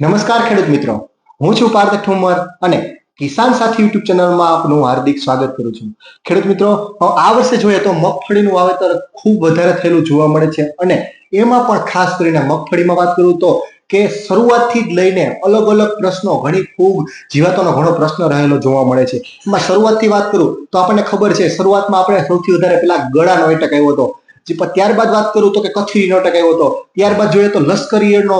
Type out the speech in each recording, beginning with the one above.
નમસ્કાર ખેડૂત મિત્રો. હું છું પાર્થ ઠુમર અને કિસાન સાથી યુટ્યુબ ચેનલમાં આપનું હાર્દિક સ્વાગત કરું છું. ખેડૂત મિત્રો આ વર્ષે જોઈએ તો મગફળીનું વાવેતર ખૂબ વધારે થયેલું જોવા મળે છે અને એમાં પણ ખાસ કરીને મગફળીમાં વાત કરું તો કે શરૂઆતથી જ લઈને અલગ અલગ પ્રશ્નો, ઘણી ખૂબ જીવાતોનો ઘણો પ્રશ્ન રહેલો જોવા મળે છે. એમાં શરૂઆતથી વાત કરું તો આપણને ખબર છે, શરૂઆતમાં આપણે સૌથી વધારે પેલા ગળાનો એટક આવ્યો હતો. જે ત્યારબાદ વાત કરું તો કે કચ્છી અટક આવ્યો હતો. ત્યારબાદ જોઈએ તો લશ્કરી નો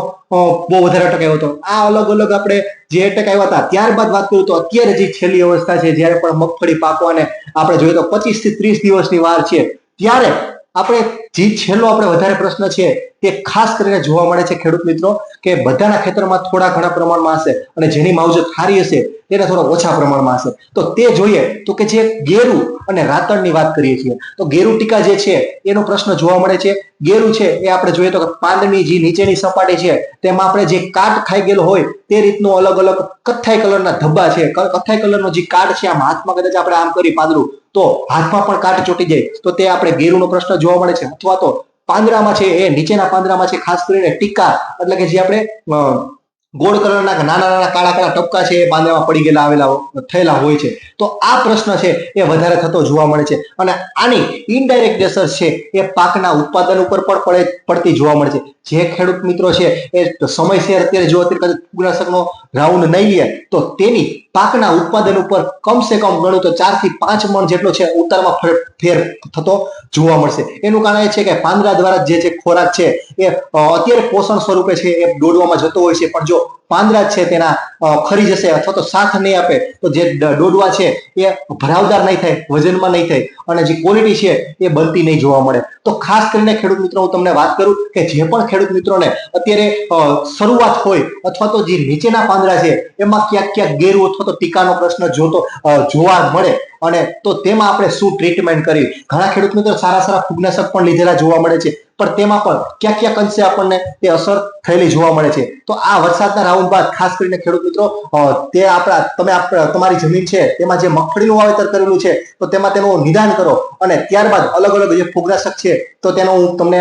બહુ વધારે અટક હતો. આ અલગ અલગ આપણે જે ટકાવ્યા હતા, ત્યારબાદ વાત કરું તો અત્યારે જે છેલ્લી અવસ્થા છે, જ્યારે પણ મગફળી પાકવાને આપણે જોઈએ તો પચીસથી ત્રીસ દિવસની વાર છે, ત્યારે આપણે જે છેલ્લો આપણે વધારે પ્રશ્ન છે તે ખાસ કરીને જોવા મળે છે ખેડૂત મિત્રો કે બધાના ખેતરમાં થોડા ઘણા પ્રમાણમાં હશે અને જેની માવજત સારી હશે તેના થોડા ઓછા પ્રમાણમાં હશે. તો તે જોઈએ તો કે જે ગેરુ અને રાતણની વાત કરીએ છીએ, તો ગેરુ ટીકા જે છે એનો પ્રશ્ન જોવા મળે છે. ગેરુ છે એ આપણે જોઈએ તો કે પાંદની જે નીચેની સપાટી છે તેમાં આપણે જે કાટ ખાઈ ગયેલો હોય તે રીતનો અલગ અલગ કથ્થાઈ કલરના ધબ્બા છે. કથ્થાઈ કલરનો જે કાટ છે આમ હાથમાં કદાચ આપણે આમ કરી પાંદડું તો હાથમાં પણ કાટ ચોટી જાય તો તે આપણે ગેરુનો પ્રશ્ન જોવા મળે છે. અથવા તો પાંદડામાં છે એ, નીચેના પાંદડામાં છે, ખાસ કરીને ટીકા, એટલે કે જે આપણે ગોળ કલરના નાના નાના કાળા કાળા ટપકા છે એ પાંદડામાં પડી ગયેલા આવેલા થયેલા હોય છે. તો આ પ્રશ્ન છે એ વધારે થતો જોવા મળે છે. અને આની ઇનડાયરેક્ટ અસર છે એ પાકના ઉત્પાદન ઉપર પણ પડે, પડતી જોવા મળે છે. જે ખેડૂત મિત્રો છે એ સમયસર અત્યારે જો અત્યારે કદાચ રાઉન્ડ નહીં લે, તો તેની પાકના ઉત્પાદન ઉપર કમસે કમ ગણું તો ચારથી પાંચ મણ જેટલો છે ઉતારમાં ફેર થતો જોવા મળશે. એનું કારણ એ છે કે પાંદડા દ્વારા જે જે ખોરાક છે એ અત્યારે પોષણ સ્વરૂપે છે એ દોડવામાં જતો હોય છે. પણ જો પાંદડા છે તેના ખરી જશે અથવા તો સાથ નહીં આપે, તો જે ડોડવા છે એ ભરાવદાર નહીં થાય, વજનમાં નહીં થાય અને જે ક્વોલિટી છે એ બનતી નહીં જોવા મળે. તો ખાસ કરીને ખેડૂત મિત્રો, હું તમને વાત કરું કે જે પણ ખેડૂત મિત્રોને અત્યારે શરૂઆત હોય અથવા તો જે નીચેના પાંદડા છે એમાં ક્યાંક ક્યાંક ગેરુ અથવા તો ટીકાનો પ્રશ્ન જોતો જોવા મળે અને તો તેમાં આપણે શું ટ્રીટમેન્ટ કરી? ઘણા ખેડૂત મિત્રો સારા સારા ફૂગનાશક પણ લીધેલા જોવા મળે છે. પણ તેમાં પણ ક્યાંક ક્યાંક અંશે આપણને તે અસર થયેલી જોવા મળે છે. તો આ વરસાદના રાઉન્ડ બાદ ખાસ કરીને ખેડૂત મિત્રો તે આપણા, તમે તમારી જમીન છે, તેમાં જે મગફળીનું વાવેતર કરેલું છે, તો તેમાં તેનું નિદાન કરો. અને ત્યારબાદ અલગ અલગ જે ફૂગનાશક છે, તો તેનો હું તમને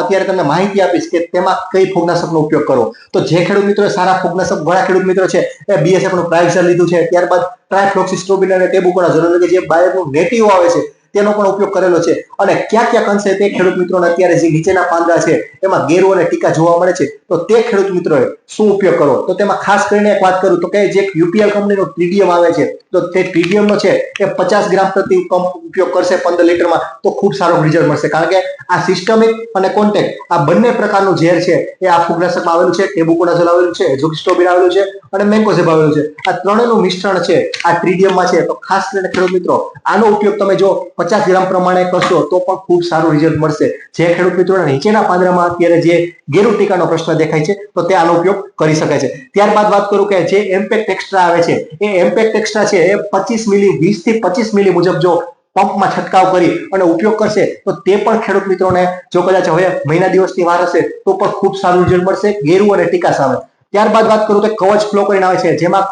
અત્યારે તમને માહિતી આપીશ કે તેમાં કઈ ફૂગનાશકનો ઉપયોગ કરો. તો જે ખેડૂત મિત્રો સારા ફૂગનાશક ઘણા ખેડૂત મિત્રો છે, એ બીએસએફનું પ્રાઇઝર લીધું છે. ત્યારબાદ ટ્રાયફ્લોક્સિસ્ટ્રોબિન અને ટેબુકોના જરૂર કે જે બાયરનું નેટિવ આવે છે તેનો પણ ઉપયોગ કરેલો છે. અને ક્યાં ક્યાંક અંશે તે ખેડૂત મિત્રોને અત્યારે જે નીચેના પાંદડા છે, એમાં ગેરુ અને ટીકા જોવા મળે છે, તો તે ખેડૂત મિત્રોએ શું ઉપયોગ કરવો? તો તેમાં ખાસ કરીને એક વાત કરું, તો કે જે યુપીએલ કંપનીનો ટ્રીડિયમ આવે છે, તો તે ટ્રીડિયમ છે, એ પચાસ ગ્રામ પ્રતિ ઉપયોગ કરશે પંદર લીટરમાં, તો ખૂબ સારો રિઝલ્ટ મળશે. કારણ કે આ સિસ્ટમિક અને કોન્ટેક્ટ આ બંને પ્રકારનું ઝેર છે, એ આ ફૂગનાશકમાં આવેલું છે ટેબુકોનાઝોલ આવેલું છે એઝોક્સ્ટોબિન આવેલું છે, અને મેન્કોઝેબ આવેલું છે. આ ત્રણેયનું મિશ્રણ છે, આ ટ્રીડિયમમાં છે. તો ખાસ કરીને ખેડૂત મિત્રો, આનો ઉપયોગ તમે જો પચાસ ગ્રામ પ્રમાણે કરશો તો પણ ખૂબ સારું રિઝલ્ટ મળશે. જે ખેડૂત મિત્રોને નીચેના પાંદડામાં અત્યારે જે ગેરુ ટીકાનો પ્રશ્ન દેખાય છે, તો તે આનો ઉપયોગ કરી શકાય છે. ત્યારબાદ વાત કરું કે જે એમ્પેક્ટ એક્સ્ટ્રા આવે છે, એ એમ્પેક્ટ એક્સ્ટ્રા છે, એ પચીસ મિલી વીસથી પચીસ મિલી મુજબ જો પંપમાં છંટકાવ કરી અને ઉપયોગ કરશે, તો તે પણ ખેડૂત મિત્રોને જો કદાચ હવે મહિના દિવસની વાર હશે, તો પણ ખૂબ સારું રિઝલ્ટ મળશે. ગેરુ અને ટીકા સામે. ત્યારબાદ વાત કરું તો કવચ ફ્લો આવે છે, જેમાં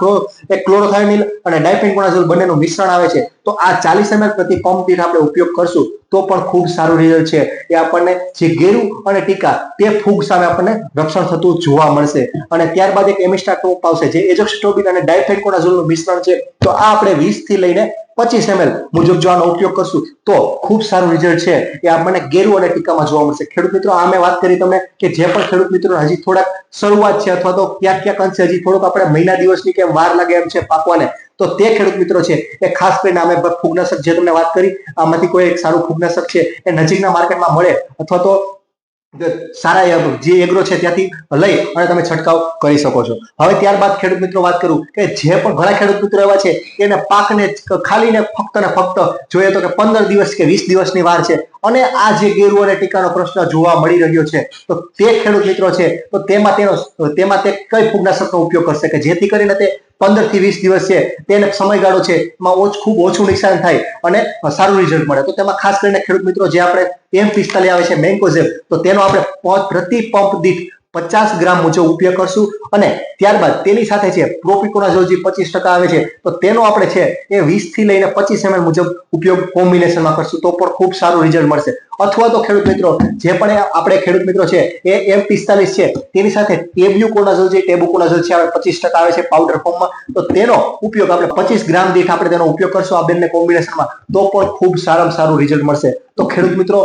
એક ક્લોરોથાયમિલ અને ડાયફેન્કોનાઝોલ બંનેનું મિશ્રણ આવે છે. તો આ ચાલીસ એમએલ પ્રતિ પંપ આપણે ઉપયોગ કરશું, તો પણ ખૂબ સારું રિઝલ્ટ છે. એ આપણને જે ગેરુ અને ટીકા તે ફૂગ સામે આપણને રક્ષણ થતું જોવા મળશે. અને ત્યારબાદ એક એમિસ્ટા ટોપ આવશે જે એજોક્સ્ટોબિન અને ડાયફેન્કોનાઝોલનું મિશ્રણ છે. તો આ આપણે 20 થી લઈને પચીસ એમએલ મુજબ જો આનો ઉપયોગ કરશું. તો ખૂબ સારું રિઝલ્ટ છે એ આપણને ગેરુ અને ટીકામાં જોવા મળશે. ખેડૂત મિત્રો, આ મેં વાત કરી તમને કે જે પણ ખેડૂત મિત્રો હજી થોડાક શરૂઆત છે અથવા તો ક્યાંક ક્યાંક અંશે હજી થોડુંક આપણે મહિના દિવસની કેમ વાર લાગે એમ છે પાકવાને, તો તે ખેડૂત મિત્રો છે એ ખાસ કરીને અમે ફૂગનાશક જે તમને વાત કરી, આમાંથી કોઈ એક સારું ફૂગનાશક છે એ નજીકના માર્કેટમાં મળે અથવા તો સારા જે એગ્રો છે ત્યાંથી લઈ અને તમે છંટકાવ કરી શકો છો. હવે ત્યારબાદ ખેડૂત મિત્રો વાત કરું કે જે પણ ઘણા ખેડૂત મિત્રો એવા છે, એને પાકને ખાલીને ફક્ત ને ફક્ત જોઈએ તો કે પંદર દિવસ કે વીસ દિવસની વાર છે. અને આ જે ગેરુ અને ટીકાનો પ્રશ્ન જોવા મળી રહ્યો છે, તો તે ખેડૂત મિત્રો છે, તો તેમાં તેનો, તેમાં તે કઈ ફૂગનાશકનો ઉપયોગ કરશે કે જેથી કરીને તે પંદરથી વીસ દિવસ છે તેને સમયગાળો છે, એમાં ઓછ, ખૂબ ઓછું નુકસાન થાય અને સારું રિઝલ્ટ મળે. તો તેમાં ખાસ કરીને ખેડૂત મિત્રો, જે આપણે એમ પિસ્તાલી આવે છે મેન્કોઝેબ તો તેનો આપણે પ્રતિ પંપ દીઠ પચાસ ગ્રામ મુજબ ઉપયોગ કરશું અને ત્યારબાદ તેની સાથે છે પ્રોપિકોનાઝોલ પચીસ ટકા આવે છે, તો તેનો આપણે છે, એ વીસથી લઈને પચીસ એમએલ મુજબ ઉપયોગ કોમ્બિનેશનમાં કરશું, તો પણ ખૂબ સારું રિઝલ્ટ મળશે. અથવા તો ખેડૂત મિત્રો, જે પણ આપણે ખેડૂત મિત્રો છે, એ એમ પિસ્તાલીસ છે, તેની સાથે ટેબ્યુ કોનાઝોલ છે ટેબુ છે આપણે પચીસ ટકા આવે છે પાવડર ફોર્મમાં તો તેનો ઉપયોગ આપણે પચીસ ગ્રામ દીઠ આપણે તેનો ઉપયોગ કરશું આ બંને કોમ્બિનેશનમાં તો પણ ખૂબ સારામાં સારું રિઝલ્ટ મળશે. તો ખેડૂત મિત્રો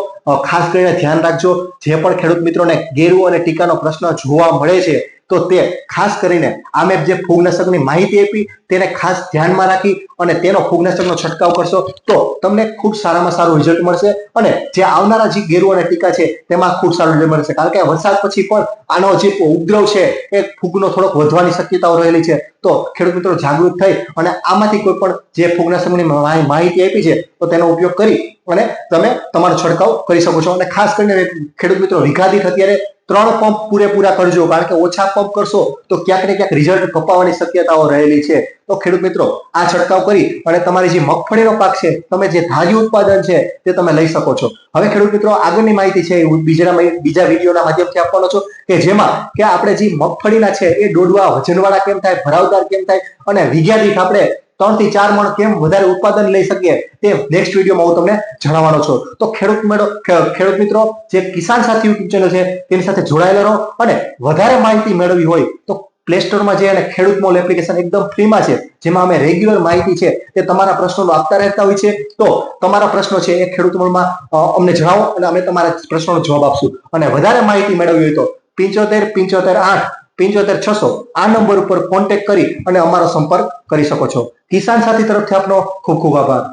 ખાસ કરીને ધ્યાન રાખજો, જે પણ ખેડૂત મિત્રોને ગેરુ અને ટીકાનો પ્રશ્ન જોવા મળે છે તો તે ખાસ કરીને આ જે ફૂગનાશકની માહિતી આપી, તેને ખાસ ધ્યાનમાં રાખી અને તેનો ફૂગનાશકનો છંટકાવ કરશો, તો તમને ખૂબ સારામાં સારું રિઝલ્ટ મળશે અને જે આવનારા જે ગેરુ અને ટીકા છે, તેમાં ખૂબ સારું રિઝલ્ટ મળશે. કારણ કે વરસાદ પછી પણ આનો જે ઉપદ્રવ છે, એ ફૂગનો થોડોક વધવાની શક્યતાઓ રહેલી છે. તો ખેડૂત મિત્રો જાગૃત થઈ અને આમાંથી કોઈ પણ જે ફૂગના માહિ- માહિતી આપી છે, તો તેનો ઉપયોગ કરી અને તમે તમારો છંટકાવ કરી શકો છો. અને ખાસ કરીને ખેડૂત મિત્રો વિઘાદિત અત્યારે ત્રણ પંપ પૂરેપૂરા કરજો, કારણ કે ઓછા પંપ કરશો તો ક્યાંક ને ક્યાંક રિઝલ્ટ કપાવવાની શક્યતાઓ રહેલી છે. તો ખેડૂત મિત્રો, આ છંટકાવ કરી અને તમારી જે મગફળીનો પાક છે, તમે જે ધાજી ઉત્પાદન છે, તે તમે લઈ શકો છો. હવે ખેડૂત મિત્રો, આગળની માહિતી છે બીજા બીજા વિડીયોના માધ્યમથી આપવાનો છું. કે જેમાં કે આપણે જે મગફળીના છે એ ડોડવા વજનવાળા કેમ થાય, ભરાવદાર કેમ થાય અને વીઘા આપણે ત્રણથી ચાર મણ કેમ વધારે ઉત્પાદન લઈ શકીએ તે નેક્સ્ટ વિડીયોમાં હું તમને જણાવવાનો છું. તો ખેડૂત મેળો ખેડૂત મિત્રો, જે કિસાન સાથી યુટ્યુબ ચેનલ છે, તેની સાથે જોડાયેલા રહો અને વધારે માહિતી મેળવવી હોય તો પ્લે સ્ટોરમાં જઈ અને ખેડૂત મોલ એપ્લિકેશન એકદમ ફ્રીમાં છે, જેમાં અમે રેગ્યુલર માહિતી છે તે તમારા પ્રશ્નોનો આપતા રહેતા હોય છે. તો તમારા પ્રશ્નો છે એ ખેડૂત મોલમાં અમને જણાવો અને અમે તમારા પ્રશ્નોનો જવાબ આપશું. અને વધારે માહિતી મેળવવી હોય તો પિંચોતેર પિંચોતેર આઠ, પિંચોતેર છસો આ નંબર ઉપર કોન્ટેક્ટ કરી અને અમારો સંપર્ક કરી શકો છો. કિસાન સાથી તરફથી આપનો ખૂબ ખૂબ આભાર.